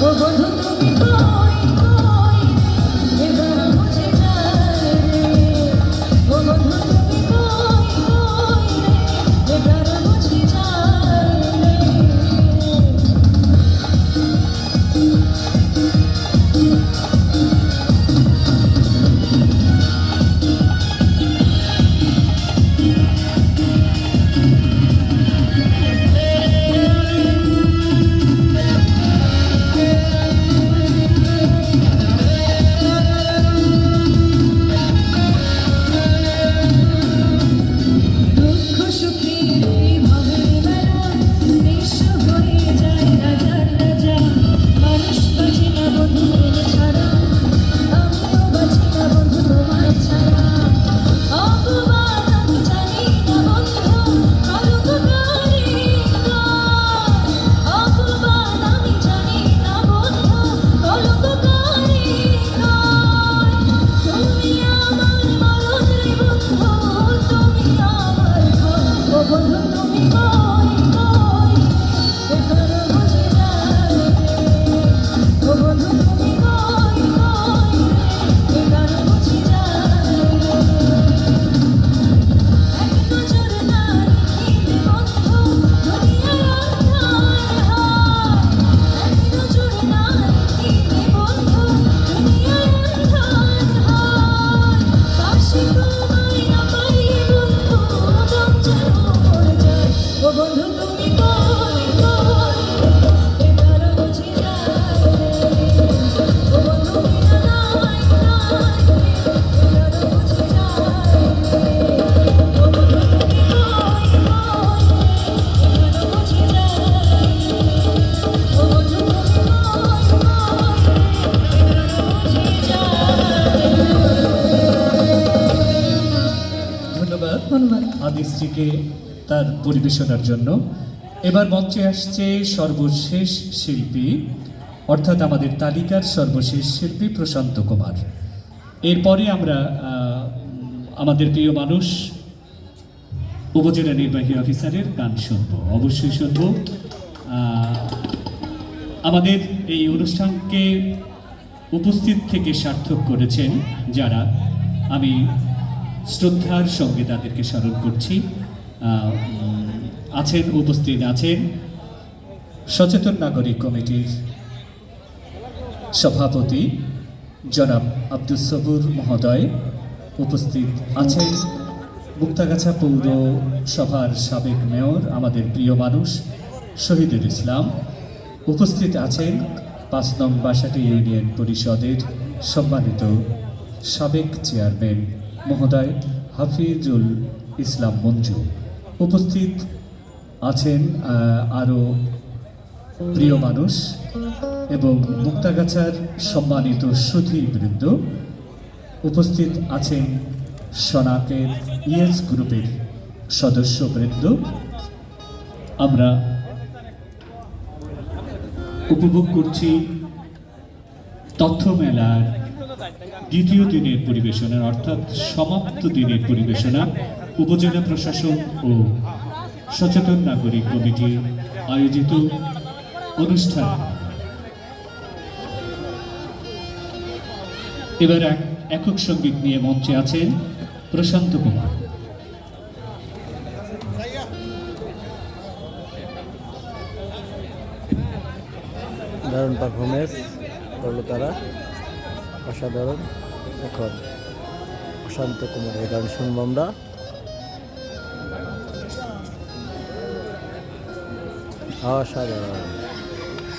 多关 ধন্যবাদ। আদিশ্রীকে তার পরিবেশনার জন্য এবার মঞ্চে আসছে সর্বশেষ শিল্পী অর্থাৎ আমাদের তালিকার সর্বশেষ শিল্পী প্রশান্ত কুমার। এরপরে আমরা আমাদের প্রিয় মানুষ উপজেলা নির্বাহী অফিসারের গান শুনব। অবশ্যই শুনব। আমাদের এই অনুষ্ঠানকে উপস্থিত থেকে সার্থক করেছেন যারা আমি শ্রদ্ধার সঙ্গে তাদেরকে স্মরণ করছি। আছেন, উপস্থিত আছেন সচেতন নাগরিক কমিটির সভাপতি জনাব আব্দুল সবুর মহোদয়। উপস্থিত আছেন মুক্তাগাছা পৌর সভার সাবেক মেয়র, আমাদের প্রিয় মানুষ শহীদুল ইসলাম। উপস্থিত আছেন পাঁচ নং বাসাটি ইউনিয়ন পরিষদের সম্মানিত সাবেক চেয়ারম্যান। মহোদয় হাফিজুল ইসলাম মঞ্জু উপস্থিত আছেন আরও প্রিয় মানুষ এবং মুক্তাগাছার সম্মানিত সুধীবৃন্দ উপস্থিত আছেন সনাকের ইয়েস গ্রুপের সদস্যবৃন্দ। আমরা উপভোগ করছি তথ্য মেলার দ্বিতীয় দিনের পরিবেশনা অর্থাৎ সমাপ্ত দিনের পরিবেশনা, উপজেলা প্রশাসন ও সচেতন নাগরিক কমিটি আয়োজিত অনুষ্ঠান। এবার এক একক সংগীত নিয়ে মঞ্চে আছেন প্রশান্ত কুমার। দারুণ পারফরমেন্স করল তারা। অসাধারণ। এখন প্রশান্ত কুমারের গান শুনব আমরা। অসাধারণ।